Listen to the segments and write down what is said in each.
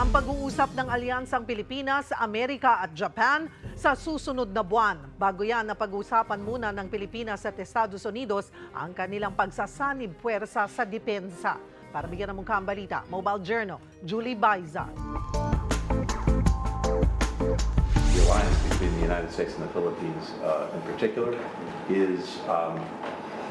ang pag-uusap ng alyansang Pilipinas, Amerika at Japan sa susunod na buwan. Bago yan, napag-usapan muna ng Pilipinas at Estados Unidos ang kanilang pagsasanib puwersa sa depensa. Para bigyan ng mukha ang balita, Mobile Journal, Julie Baiza. The alliance between the United States and the Philippines uh, in particular is um,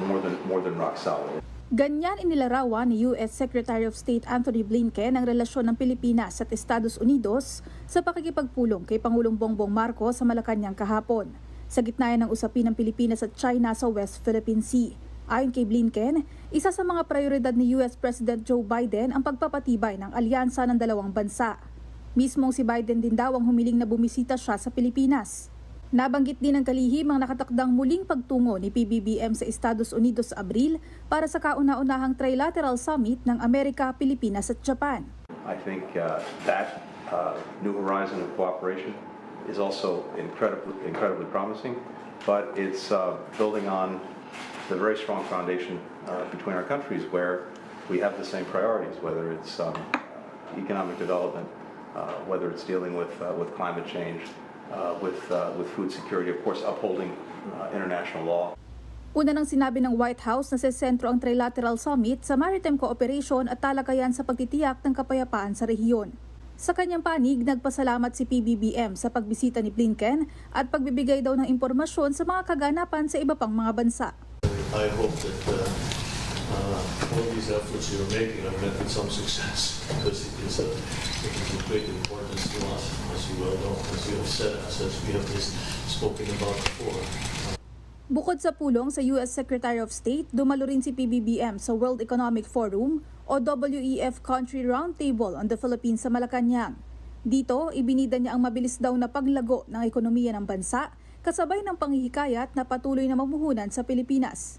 more than, more than rock solid. Ganyan inilarawan ni U.S. Secretary of State Anthony Blinken ang relasyon ng Pilipinas at Estados Unidos sa pakikipagpulong kay Pangulong Bongbong Marcos sa Malacanang kahapon. Sa gitna ng usapin ng Pilipinas at China sa West Philippine Sea. Ayon kay Blinken, isa sa mga prioridad ni U.S. President Joe Biden ang pagpapatibay ng alyansa ng dalawang bansa. Mismong si Biden din daw ang humiling na bumisita siya sa Pilipinas. Nabanggit din ng kalihim ang nakatakdang muling pagtungo ni PBBM sa Estados Unidos sa Abril para sa kauna-unahang trilateral summit ng Amerika, Pilipinas at Japan. I think uh, that uh, new horizon of cooperation is also incredibly, incredibly promising, but it's uh, building on the very strong foundation uh, between our countries where we have the same priorities, whether it's um, economic development, uh, whether it's dealing with, uh, with climate change, with, uh, with food security, of course, upholding uh, international law. Una nang sinabi ng White House na sa sentro ang trilateral summit sa maritime cooperation at talakayan sa pagtitiyak ng kapayapaan sa rehiyon. Sa kanyang panig, nagpasalamat si PBBM sa pagbisita ni Blinken at pagbibigay daw ng impormasyon sa mga kaganapan sa iba pang mga bansa. I hope that uh, uh, all these efforts you're making are met with some success because it is, a, it is of great importance to us, as you well know, as you have said, as as we have just spoken about before. Bukod sa pulong sa U.S. Secretary of State, dumalo rin si PBBM sa World Economic Forum o WEF Country Roundtable on the Philippines sa Malacanang. Dito, ibinida niya ang mabilis daw na paglago ng ekonomiya ng bansa kasabay ng panghihikayat na patuloy na mamuhunan sa Pilipinas.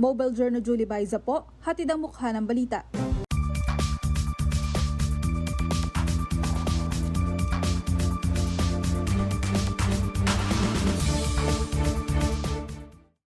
Mobile Journal Julie Baiza po, hatid ang mukha ng balita.